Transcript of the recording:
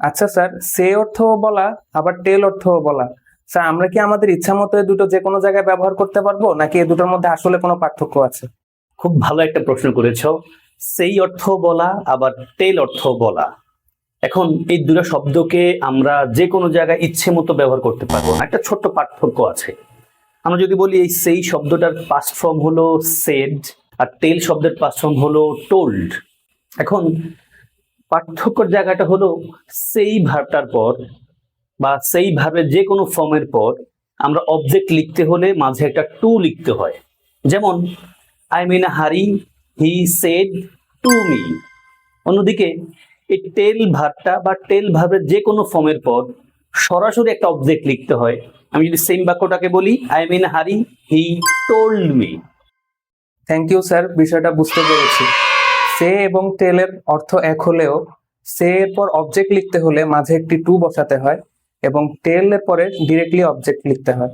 আচ্ছা স্যার, সে অর্থও বলা, আবার টেল অর্থও বলা। স্যার, আমরা কি আমাদের ইচ্ছা মতো এই দুটো যে কোনো জায়গায় ব্যবহার করতে পারব, নাকি এই দুটোর মধ্যে আসলে কোনো পার্থক্য আছে? খুব ভালো একটা প্রশ্ন করেছ। সেই অর্থ বলা, আবার টেল অর্থ বলা। এখন এই দুটো শব্দকে আমরা যে কোনো জায়গায় ইচ্ছে মতো ব্যবহার করতে পারব একটা ছোট্ট পার্থক্য আছে। আমরা যদি বলি এই সেই শব্দটার পাস্ট ফর্ম হলো সেড আর টেল শব্দের পাস্ট ফর্ম হলো টোল্ড এখন পার্থক্যর জায়গাটা হলো সেই ভার্বটার পর বা সেই ভার্বের যে কোনো ফর্মের পর আমরা অবজেক্ট লিখতে হলে মাঝে একটা টু লিখতে হয়। যেমন আই মিন হারি হি সেড টু মি অন্যদিকে, এই টেল ভার্বটা বা টেল ভার্বের যে কোনো ফর্মের পর সরাসরি একটা অবজেক্ট লিখতে হয়। আমি যদি সেম বাক্যটাকে বলি I mean Harry he told me thank you sir বিষয়টা বুঝতে পেরেছি। সে এবং টেলের অর্থ এক হলেও সে এর পর অবজেক্ট লিখতে হলে মাঝে একটি টু বসাতে হয় এবং টেল এর পরে ডিরেক্টলি অবজেক্ট লিখতে হয়।